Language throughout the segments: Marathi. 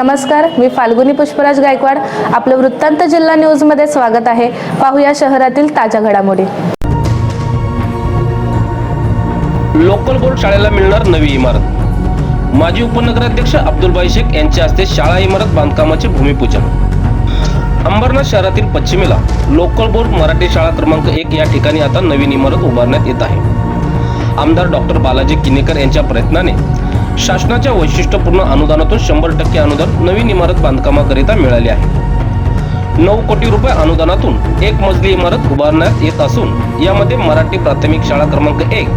नमस्कार मी फाल्गुनी पुष्पराज गायकवाड. आपलं वृत्तांत जिल्हा न्यूजमध्ये स्वागत आहे. पाहूया शहरातील ताज्या घडामोडी. लोकल बोर्ड शाळेला मिळणार नवी इमारत. माजी उपनगराध्यक्ष अब्दुलबाई शेख यांच्या हस्ते शाळा इमारत बांधकामाचे भूमिपूजन. अंबरनाथ शहरातील पश्चिमेला लोकल बोर्ड मराठी शाळा क्रमांक एक या ठिकाणी आता नवीन इमारत उभारण्यात येत आहे. आमदार डॉक्टर बालाजी किनेकर यांच्या प्रयत्नाने शासनाच्या वैशिष्ट्यपूर्ण अनुदानातून शंभर टक्के अनुदान नवीन इमारत बांधकामाकरिता मिळाले आहे. नऊ कोटी रुपये अनुदानातून एक मजली इमारत उभारण्यात येत असून यामध्ये मराठी प्राथमिक शाळा क्रमांक एक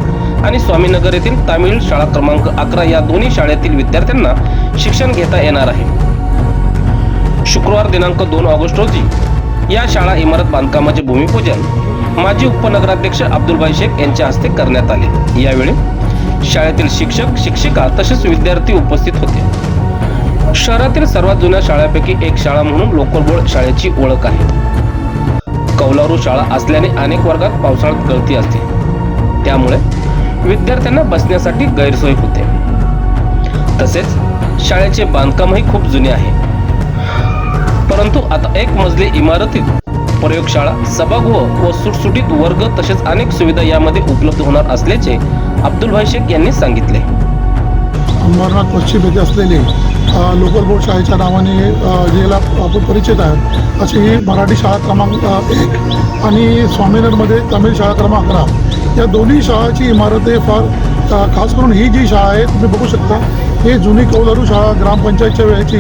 आणि स्वामीनगर येथील तामिळ शाळा क्रमांक अकरा या दोन्ही शाळेतील विद्यार्थ्यांना शिक्षण घेता येणार आहे. शुक्रवार दिनांक दोन ऑगस्ट रोजी या शाळा इमारत बांधकामाचे भूमिपूजन माजी उपनगराध्यक्ष अब्दुलबाई शेख यांच्या हस्ते करण्यात आले. यावेळी शाळेतील शिक्षक शिक्षिका तसेच विद्यार्थी उपस्थित होते. शहरातील सर्वात जुन्या शाळांपैकी एक शाळा म्हणून लोकल शाळेची ओळख आहे. कौलारू शाळा असल्याने अनेक वर्गात पावसाळ्यात गळती असते. त्यामुळे विद्यार्थ्यांना बसण्यासाठी गैरसोय होते. तसेच शाळेचे बांधकामही खूप जुने आहे. परंतु आता एक मजली इमारतीत प्रयोगशाळा सभागृह व सुटसुटीत वर्ग तसेच अनेक सुविधा यामध्ये उपलब्ध होणार असल्याचे अब्दुल भाई शेख यांनी सांगितले. अंबरनाथ पश्चिम येथे असलेले लोकल बोर्ड शाळेच्या नावाने अ, ज्याला आपण परिचित आहात अशी ही मराठी शाळा क्रमांक एक आणि स्वामीनगरमध्ये तमिळ शाळा क्रमांक अकरा. या दोन्ही शाळाची इमारत हे फार खास करून ही जी शाळा आहे तुम्ही बघू शकता. हे जुनी कौलारू शाळा ग्रामपंचायतच्या वेळेची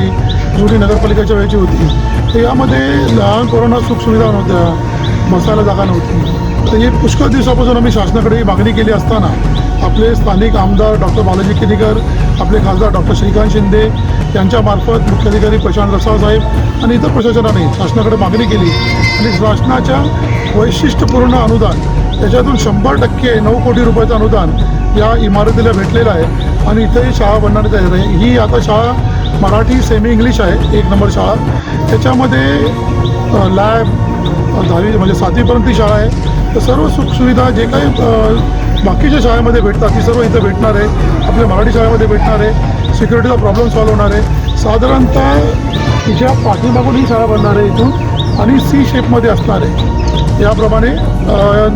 जुनी नगरपालिकेच्या वेळेची होती. तर यामध्ये लहान कोरोना सुखसुविधा नव्हत्या बसायला जागा नव्हती. तर हे पुष्कळ दिवसापासून आम्ही शासनाकडे ही मागणी केली असताना आपले स्थानिक आमदार डॉक्टर बालाजी किनीकर आपले खासदार डॉक्टर श्रीकांत शिंदे यांच्यामार्फत मुख्याधिकारी प्रशांत रसाळ साहेब आणि इतर प्रशासनाने शासनाकडे मागणी केली. आणि शासनाच्या वैशिष्ट्यपूर्ण अनुदान त्याच्यातून शंभर टक्के नऊ कोटी रुपयाचं अनुदान या इमारतीला भेटलेलं आहे. आणि इथेही शाळा बनवण्यात येत आहे ही आता शाळा मराठी सेमी इंग्लिश आहे एक नंबर शाळा. त्याच्यामध्ये लॅब दहावी म्हणजे सातवीपर्यंत शाळा आहे. तर सर्व सुखसुविधा जे काही बाकीच्या शाळेमध्ये भेटतात ती सर्व इथं भेटणार आहे. आपल्या मराठी शाळेमध्ये भेटणार आहे. सिक्युरिटीचा प्रॉब्लेम सॉल्व्ह होणार आहे. साधारणतः तिच्या पाठीमागून ही शाळा बनणार आहे इथून आणि सी शेपमध्ये असणार आहे. याप्रमाणे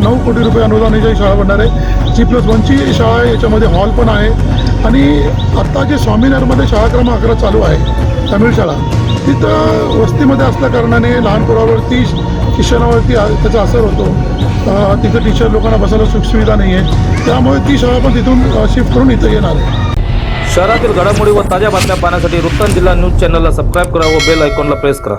नऊ कोटी रुपये अनुदानाची शाळा बनणार आहे. जी प्लस वनची शाळा आहे याच्यामध्ये हॉल पण आहे. आणि आत्ता जे स्वामीनगरमध्ये शाळा क्रमांक अकरा चालू आहे तमिळ शाळा तिथं वस्तीमध्ये असल्या कारणाने लहान पोरावरती शिक्षणावरती त्याचा असर होतो. तिथं टीचर लोकांना बसायला सुखसुविधा नाही आहे त्यामुळे ती शाळा पण तिथून शिफ्ट करून इथं येणार आहे. शहरातील घडामोडी व ताज्या बातम्या पाहण्यासाठी वृत्तांत जिल्हा न्यूज चॅनलला सबस्क्राईब करा व बेल आयकॉनला प्रेस करा.